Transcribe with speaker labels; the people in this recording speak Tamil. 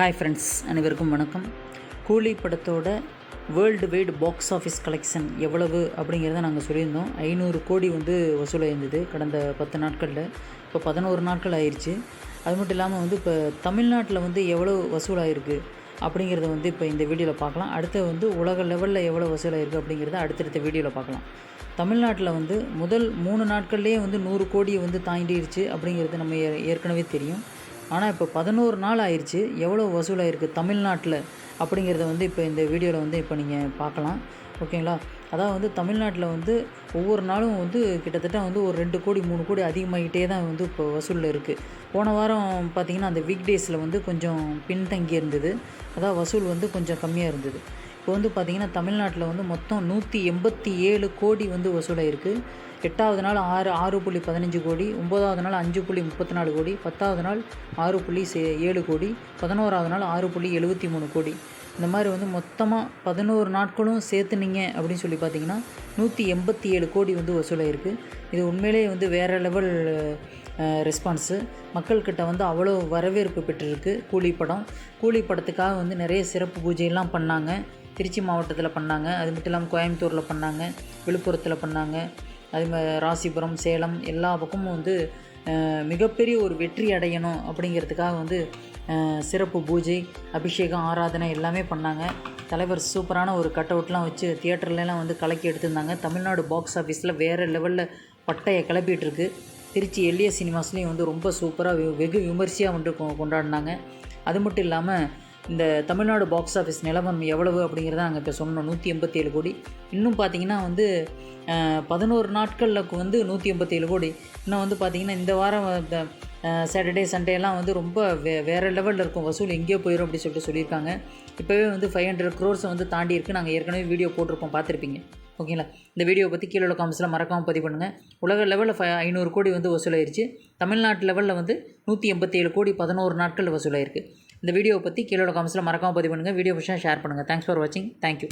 Speaker 1: ஹாய் ஃப்ரெண்ட்ஸ் அனைவருக்கும் வணக்கம். கூலி படத்தோட world wide box office collection எவ்வளவு அப்படிங்கிறத நாங்கள் சொல்லியிருந்தோம். ஐநூறு கோடி வந்து வசூலாயிருந்தது கடந்த பத்து நாட்களில். இப்போ பதினோரு நாட்கள் ஆயிடுச்சு அது மட்டும் இல்லாமல் வந்து இப்போ தமிழ்நாட்டில் வந்து எவ்வளோ வசூலாயிருக்கு அப்படிங்கிறத வந்து இப்போ இந்த வீடியோவில் பார்க்கலாம். அடுத்து வந்து உலக லெவலில் எவ்வளோ வசூலாயிருக்கு அப்படிங்கிறத அடுத்தடுத்த வீடியோவில் பார்க்கலாம். தமிழ்நாட்டில் வந்து முதல் மூணு நாட்கள்லேயே வந்து நூறு கோடியை வந்து தாண்டிடுச்சு அப்படிங்கிறது நம்ம ஏ- ஏற்கனவே தெரியும். ஆனால் இப்போ பதினோரு நாள் ஆயிடுச்சு எவ்வளோ வசூலாகிருக்கு தமிழ்நாட்டில் அப்படிங்கிறத வந்து இப்போ இந்த வீடியோவில் வந்து இப்போ நீங்கள் பார்க்கலாம். ஓகேங்களா? அதாவது வந்து தமிழ்நாட்டில் வந்து ஒவ்வொரு நாளும் வந்து கிட்டத்தட்ட வந்து ஒரு ரெண்டு கோடி மூணு கோடி அதிகமாகிட்டே தான் வந்து இப்போ வசூலில் இருக்குது போன வாரம் பார்த்திங்கன்னா அந்த வீக் டேஸில் வந்து கொஞ்சம் பின்தங்கி இருந்தது அதாவது வசூல் வந்து கொஞ்சம் கம்மியாக இருந்தது. இப்போ வந்து பார்த்திங்கன்னா தமிழ்நாட்டில் வந்து மொத்தம் நூற்றி எண்பத்தி ஏழு கோடி வந்து வசூலாயிருக்கு. எட்டாவது நாள் ஆறு ஆறு புள்ளி பதினஞ்சு கோடி ஒம்பதாவது நாள் அஞ்சு புள்ளி முப்பத்தி நாலு கோடி பத்தாவது நாள் ஆறு புள்ளி சே ஏழு கோடி பதினோராவது நாள் ஆறு புள்ளி எழுபத்தி மூணு கோடி. இந்த மாதிரி வந்து மொத்தமாக பதினோரு நாட்களும் சேர்த்துனீங்க அப்படின்னு சொல்லி பார்த்தீங்கன்னா நூற்றி எண்பத்தி ஏழு கோடி வந்து வசூலாயிருக்கு. இது உண்மையிலேயே வந்து வேறு லெவல் ரெஸ்பான்ஸு. மக்கள்கிட்ட வந்து அவ்வளோ வரவேற்பு பெற்றிருக்கு. கூலி படம். கூலி படத்துக்காக வந்து நிறைய சிறப்பு பூஜையெல்லாம் பண்ணாங்க. திருச்சி மாவட்டத்தில் பண்ணாங்க. அது மட்டும் இல்லாமல் கோயம்புத்தூரில் பண்ணாங்க. விழுப்புரத்தில் பண்ணாங்க. அதுமாதிரி ராசிபுரம் சேலம் எல்லா பக்கமும் வந்து மிகப்பெரிய ஒரு வெற்றி அடையணும் அப்படிங்கிறதுக்காக வந்து சிறப்பு பூஜை அபிஷேகம் ஆராதனை எல்லாமே பண்ணாங்க. தலைவர் சூப்பரான ஒரு கட் அவுட்லாம் வச்சு தியேட்டர்லலாம் வந்து கலக்கி எடுத்திருந்தாங்க. தமிழ்நாடு பாக்ஸ் ஆஃபீஸில் வேறு லெவலில் பட்டையை கிளப்பிகிட்ருக்கு திருச்சி எல்லிய சினிமாஸ்லேயும் வந்து ரொம்ப சூப்பராக வெகு விமர்சையாக வந்து கொ- கொண்டாடினாங்க. அது மட்டும் இல்லாமல் இந்த தமிழ்நாடு பாக்ஸ் ஆஃபீஸ் நிலவரம் எவ்வளவு அப்படிங்கிறத நாங்கள் இப்போ சொன்னோம். நூற்றி எண்பத்தேழு கோடி. இன்னும் பார்த்தீங்கன்னா வந்து பதினோரு நாட்களில் வந்து நூற்றி எண்பத்தேழு கோடி. இன்னும் வந்து பார்த்தீங்கன்னா இந்த வாரம் சாட்டர்டே சண்டே எல்லாம் வந்து ரொம்ப வே வேறு லெவலில் இருக்கும். வசூல் எங்கேயோ போயிடும் அப்படின்னு சொல்லிட்டு சொல்லியிருக்காங்க. இப்போவே வந்து ஃபைவ் ஹண்ட்ரட் க்ரோர்ஸை வந்து தாண்டி இருக்குது நாங்கள் ஏற்கனவே வீடியோ போட்டிருப்போம். பார்த்துருப்பீங்க. ஓகேங்களா இந்த வீடியோ பற்றி கீழே உள்ள காமெண்ட்ஸில் மறக்காமல் பதிவு பண்ணுங்கள் உலக லெவலில் ஃபை ஐநூறு கோடி வந்து வசூலாயிருச்சு. தமிழ்நாட்டு லெவலில் வந்து நூற்றி எண்பத்தேழு கோடி பதினோரு நாட்கள் வசூலாயிருக்கு. இந்த வீடியோவை பற்றி கீழே உள்ள காமெண்ட்ஸில் மறக்காமல் பதிவு பண்ணுங்கள் வீடியோ விஷயம் ஷேர் பண்ணுங்கள் தேங்க்ஸ் ஃபார் வாட்சிங் தேங்க்யூ